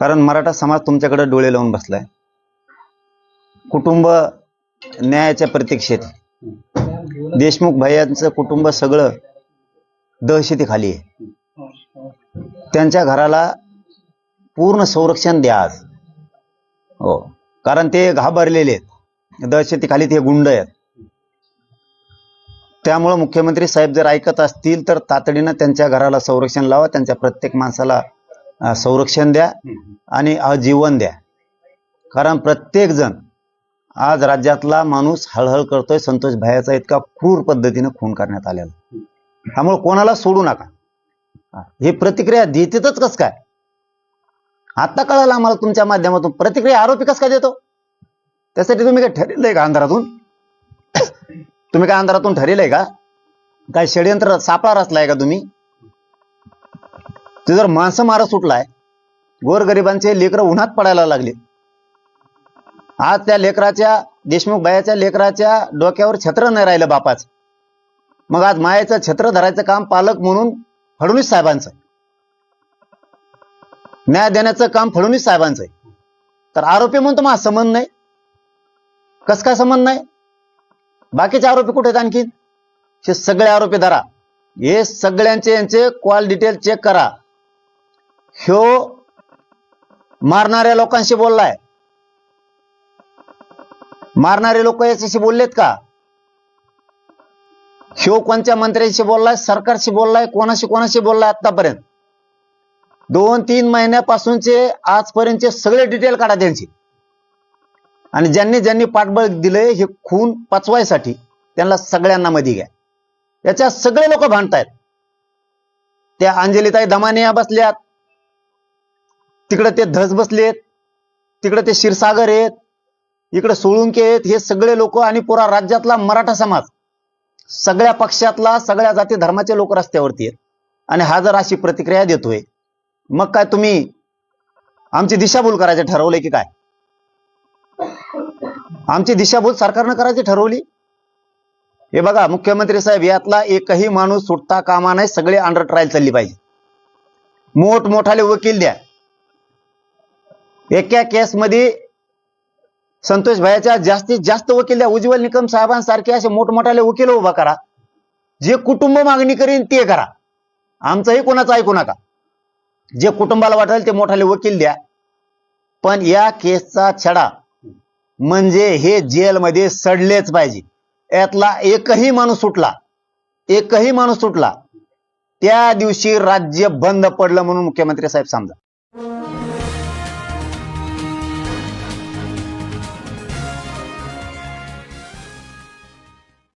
कारण मराठा समाज तुमच्याकडे डोळे लावून बसलाय. कुटुंब न्यायाच्या प्रतीक्षेत. देशमुख भाईयांचं कुटुंब सगळं दहशतीखाली आहे. त्यांच्या घराला पूर्ण संरक्षण द्या आज. हो. कारण ते घाबरलेले आहेत. दहशतीखाली ते गुंड आहेत. त्यामुळं मुख्यमंत्री साहेब जर ऐकत असतील तर तातडीनं त्यांच्या घराला संरक्षण लावा त्यांच्या प्रत्येक माणसाला संरक्षण द्या आणि आजीवन द्या. कारण प्रत्येक जण आज राज्यातला माणूस हळहळ करतोय संतोष भायाचा इतका क्रूर पद्धतीनं खून करण्यात आलेला. त्यामुळे कोणाला सोडू नका. हा, ही प्रतिक्रिया देतेच कस काय? आता कळालं आम्हाला तुमच्या माध्यमातून प्रतिक्रिया आरोपी कस काय देतो? त्यासाठी तुम्ही काय ठरलंय का अंधारातून? तुम्ही काय अंधारातून ठरलंय का? काय षडयंत्र सापळा रचलाय का तुम्ही? ते जर माणसं मारा सुटलाय गोरगरिबांचे लेकरं उन्हात पडायला लागले. आज त्या लेकराच्या देशमुख बायाच्या लेकराच्या डोक्यावर छत्र नाही राहिलं बापाच. मग आज मायाचं छत्र धरायचं काम पालक म्हणून फडणवीस साहेबांचं. न्याय देण्याचं काम फडणवीस साहेबांचं आहे. तर आरोपी म्हणतो माझा संबंध नाही. कस काय संबंध नाही? बाकीचे आरोपी कुठे आहेत आणखी हे सगळे आरोपी धरा. हे सगळ्यांचे यांचे कॉल डिटेल चेक करा. ह्यो मारणाऱ्या लोकांशी बोललाय. मारणारे लोक याच्याशी बोललेत का? ह्यो कोणत्या मंत्र्यांशी बोललाय? सरकारशी बोललाय? कोणाशी कोणाशी बोललाय आतापर्यंत? दोन तीन महिन्यापासूनचे आजपर्यंतचे सगळे डिटेल काढा त्यांची. आणि ज्यांनी ज्यांनी पाठबळ दिले हे खून पचवायसाठी त्यांना सगळ्यांना मध्ये घ्या. याच्या सगळे लोक भांडतायत. त्या अंजलीताई दमानिया बसल्यात. तिकडे ते धस बसलेत तिकडे ते क्षीरसागर आहेत इकडे सोळुंके आहेत हे सगळे लोक आणि पुरा राज्यातला मराठा समाज. सगळ्या पक्षातला सगळ्या जाती धर्माचे लोक रस्त्यावरती आहेत. आणि हा जर अशी प्रतिक्रिया देतोय मग काय तुम्ही आमची दिशाभूल करायचे ठरवले की काय? आमची दिशाभूल सरकारनं करायची ठरवली? हे बघा मुख्यमंत्री साहेब यातला एकही माणूस सुटता कामा नाही सगळे अंडर ट्रायल चालली पाहिजे. मोठमोठाले वकील द्या. एका केसमध्ये संतोष भायाच्या जास्तीत जास्त वकील द्या. उज्ज्वल निकम साहेबांसारखे असे मोठमोठाले वकील उभा करा. जे कुटुंब मागणी करीन ते करा. आमचंही कोणाचं ऐकू नका. जे कुटुंबाला वाटेल ते मोठाले वकील द्या. पण या केसचा छडा म्हणजे हे जेलमध्ये सडलेच पाहिजे. यातला एकही माणूस सुटला एकही माणूस सुटला त्या दिवशी राज्य बंद पडलं म्हणून मुख्यमंत्री साहेब समजा